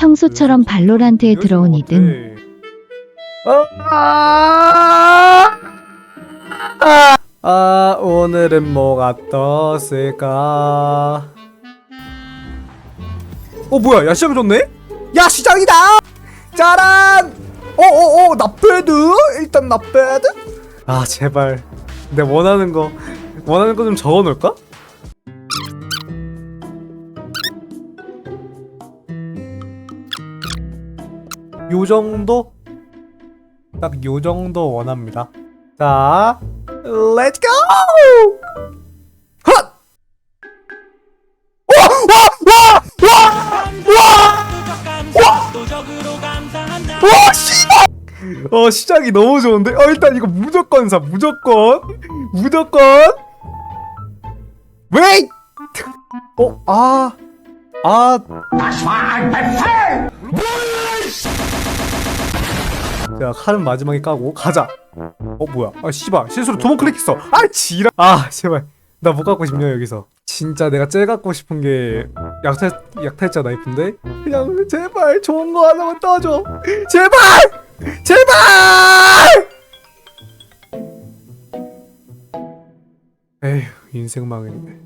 평소처럼 발로란트에 들어온 이든 어? 아, 아, 아, 오늘은 뭐가 떴을까? 어, 뭐야? 야, 시장 좋네? 야, 시장이다! 짜란! 어, 어, 어, 나배드? 일단 나배드? 아, 제발. 내 원하는 거, 원하는 거 좀 적어 놓을까? 요 정도? 딱 요 정도 원합니다. 자, 렛츠 고! 헛! 와! 와! 와! 와! 와! 씨발! 어 시작이 너무 좋은데? 어 일단 이거 무조건 사 무조건 무조건 웨이! 어? 아 아. 자 칼은 마지막에 까고 가자. 어 뭐야? 아 씨발 실수로 두 번 클릭했어. 아 지랄. 아 제발. 나 못 갖고 싶냐 여기서. 진짜 내가 제일 갖고 싶은 게 약탈 약탈자 나이프인데? 그냥 제발 좋은 거 하나만 떠줘. 제발! 제발! 에휴 인생 망했네